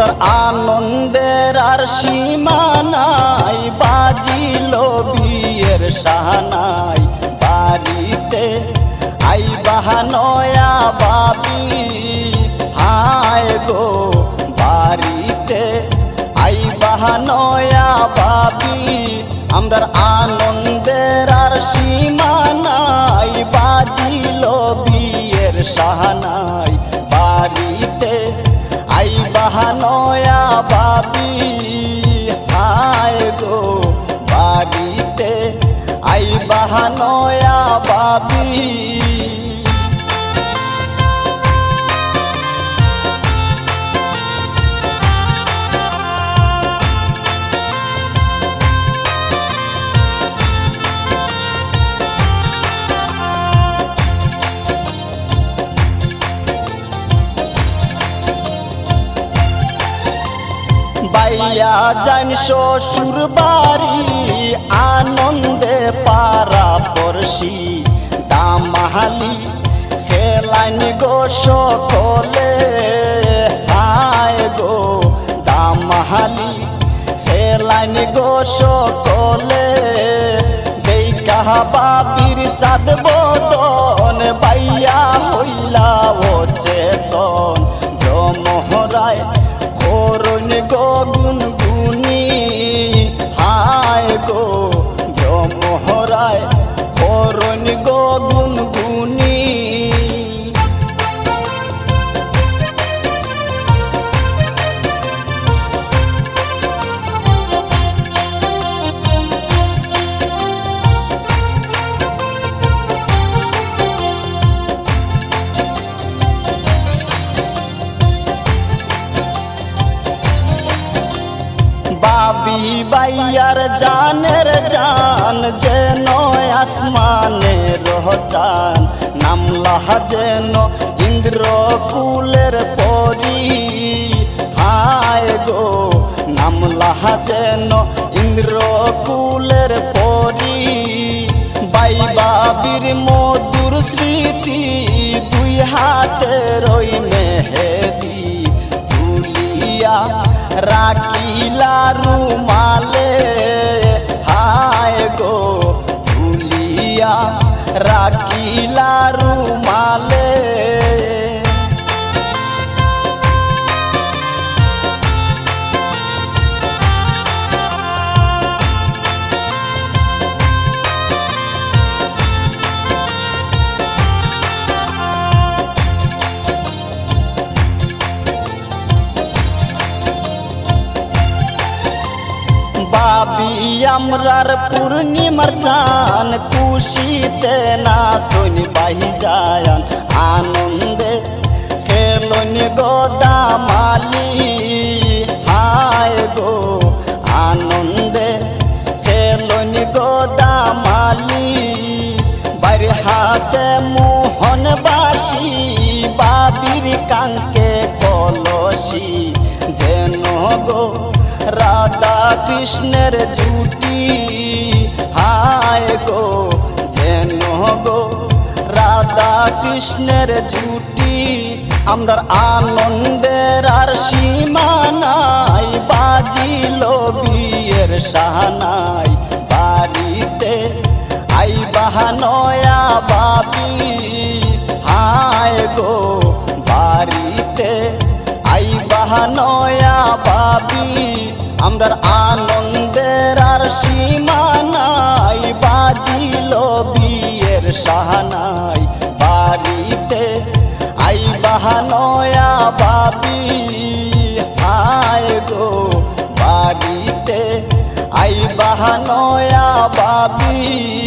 আমরার আনন্দের আর সীমানাই বাজিল বিয়ের সাহানাই বাড়িতে। আই বাহানয়া বাবি হায় গো বাড়িতে। আই বাহানয়া বাবি আমরার বাবি বাইয়া যান শ্বশুর বাড়ি আনন্দে পারা পড়শি। দামাহালি খেলাইন গো সকলে, হায় গো দামাহালি খেলাইন গো সকলে দেখা বাবির চাঁদ বদন বাইয়া বাবি বাইয়ার জানের জান, যেন আসমানে রহচান নামলাহ যেন ইন্দ্র কুলের পরি। হায় গো নামলাহ যেন ইন্দ্র কুলের পরি। বাই বাবির মধুর স্মৃতি দুই হাতে রই তুলিয়া राखीला रूमाले हाय गो भूलिया राखीला रूमाले বাবি আমরার পূর্ণিমার চান, খুশিতে না শুনি বাহি যায়ান আনন্দে খেলন গোদামালি হায় গো আনন্দে খেলন গোদামালি বাইরে হাতে মোহন বাসি, বাবির কাঙ্কে কলসি, যেন গো রাধা কৃষ্ণের জুটি। হায় গো, যেন গো রাধা কৃষ্ণের জুটি। আমরার আনন্দের আর সীমানাই বাজিল বিয়ের সাহানাই বাড়িতে। আই বাহানয়া বাবি আমরার আনন্দের আর সীমানাই বাজিল বিয়ের সাহানাই। বাড়িতে আই বাহানয়া বাবি আয় গো, বাড়িতে আই বাহানয়া বাবি